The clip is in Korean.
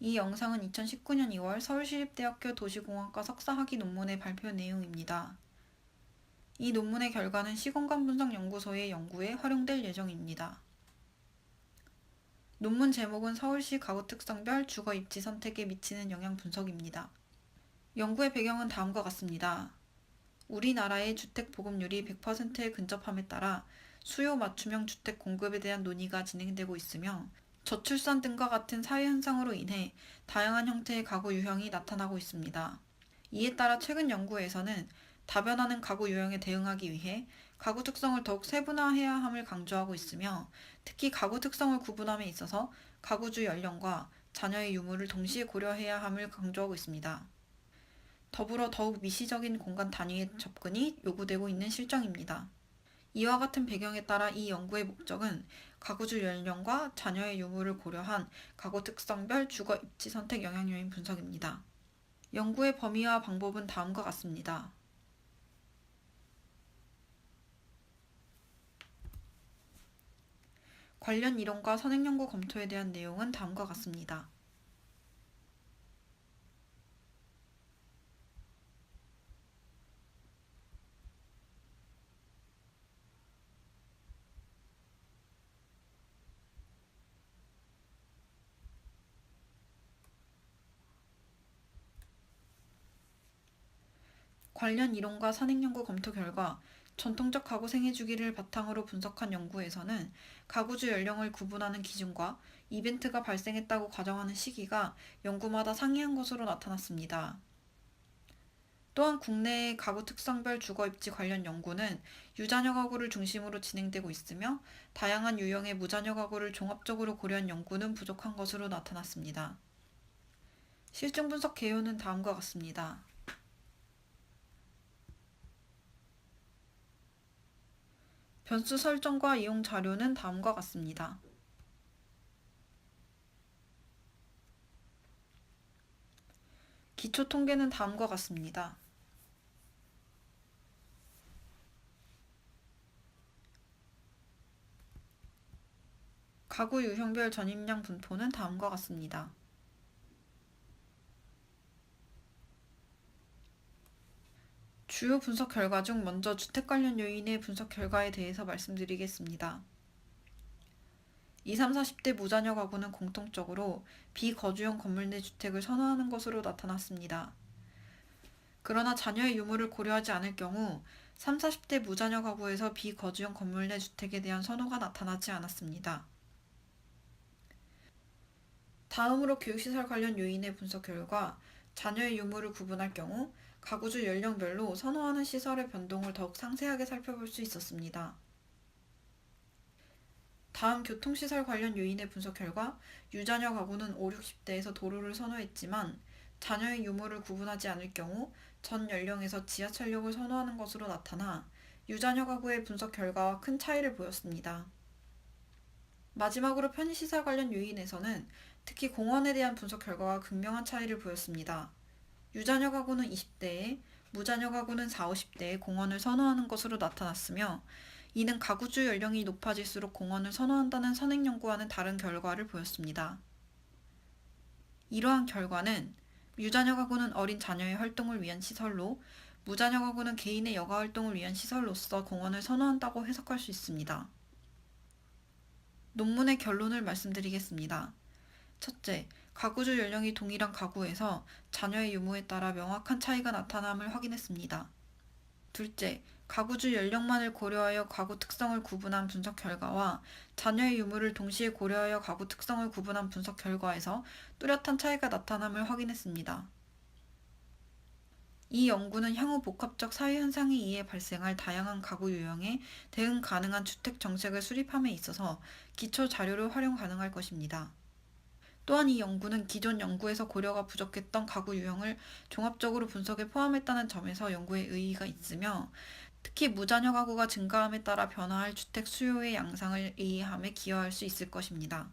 이 영상은 2019년 2월 서울시립대학교 도시공학과 석사학위 논문의 발표 내용입니다. 이 논문의 결과는 시공간 분석 연구소의 연구에 활용될 예정입니다. 논문 제목은 서울시 가구 특성별 주거 입지 선택에 미치는 영향 분석입니다. 연구의 배경은 다음과 같습니다. 우리나라의 주택 보급률이 100%에 근접함에 따라 수요 맞춤형 주택 공급에 대한 논의가 진행되고 있으며 저출산 등과 같은 사회 현상으로 인해 다양한 형태의 가구 유형이 나타나고 있습니다. 이에 따라 최근 연구에서는 다변하는 가구 유형에 대응하기 위해 가구 특성을 더욱 세분화해야 함을 강조하고 있으며 특히 가구 특성을 구분함에 있어서 가구주 연령과 자녀의 유무를 동시에 고려해야 함을 강조하고 있습니다. 더불어 더욱 미시적인 공간 단위의 접근이 요구되고 있는 실정입니다. 이와 같은 배경에 따라 이 연구의 목적은 가구주 연령과 자녀의 유무를 고려한 가구 특성별 주거 입지 선택 영향 요인 분석입니다. 연구의 범위와 방법은 다음과 같습니다. 관련 이론과 선행 연구 검토에 대한 내용은 다음과 같습니다. 관련 이론과 선행 연구 검토 결과 전통적 가구 생애 주기를 바탕으로 분석한 연구에서는 가구주 연령을 구분하는 기준과 이벤트가 발생했다고 가정하는 시기가 연구마다 상이한 것으로 나타났습니다. 또한 국내의 가구 특성별 주거 입지 관련 연구는 유자녀 가구를 중심으로 진행되고 있으며 다양한 유형의 무자녀 가구를 종합적으로 고려한 연구는 부족한 것으로 나타났습니다. 실증 분석 개요는 다음과 같습니다. 변수 설정과 이용 자료는 다음과 같습니다. 기초 통계는 다음과 같습니다. 가구 유형별 전입량 분포는 다음과 같습니다. 주요 분석 결과 중 먼저 주택 관련 요인의 분석 결과에 대해서 말씀드리겠습니다. 20, 40대 무자녀 가구는 공통적으로 비거주형 건물 내 주택을 선호하는 것으로 나타났습니다. 그러나 자녀의 유무를 고려하지 않을 경우 3, 40대 무자녀 가구에서 비거주형 건물 내 주택에 대한 선호가 나타나지 않았습니다. 다음으로 교육시설 관련 요인의 분석 결과 자녀의 유무를 구분할 경우 가구주 연령별로 선호하는 시설의 변동을 더욱 상세하게 살펴볼 수 있었습니다. 다음 교통시설 관련 요인의 분석 결과 유자녀 가구는 5, 60대에서 도로를 선호했지만 자녀의 유무를 구분하지 않을 경우 전 연령에서 지하철역을 선호하는 것으로 나타나 유자녀 가구의 분석 결과와 큰 차이를 보였습니다. 마지막으로 편의시설 관련 요인에서는 특히 공원에 대한 분석 결과가 극명한 차이를 보였습니다. 유자녀 가구는 20대에 무자녀 가구는 4, 50대에 공원을 선호하는 것으로 나타났으며 이는 가구주 연령이 높아질수록 공원을 선호한다는 선행 연구와는 다른 결과를 보였습니다. 이러한 결과는 유자녀 가구는 어린 자녀의 활동을 위한 시설로 무자녀 가구는 개인의 여가 활동을 위한 시설로서 공원을 선호한다고 해석할 수 있습니다. 논문의 결론을 말씀드리겠습니다. 첫째, 가구주 연령이 동일한 가구에서 자녀의 유무에 따라 명확한 차이가 나타남을 확인했습니다. 둘째, 가구주 연령만을 고려하여 가구 특성을 구분한 분석 결과와 자녀의 유무를 동시에 고려하여 가구 특성을 구분한 분석 결과에서 뚜렷한 차이가 나타남을 확인했습니다. 이 연구는 향후 복합적 사회 현상에 의해 발생할 다양한 가구 유형에 대응 가능한 주택 정책을 수립함에 있어서 기초 자료로 활용 가능할 것입니다. 또한 이 연구는 기존 연구에서 고려가 부족했던 가구 유형을 종합적으로 분석에 포함했다는 점에서 연구에 의의가 있으며 특히 무자녀 가구가 증가함에 따라 변화할 주택 수요의 양상을 이해함에 기여할 수 있을 것입니다.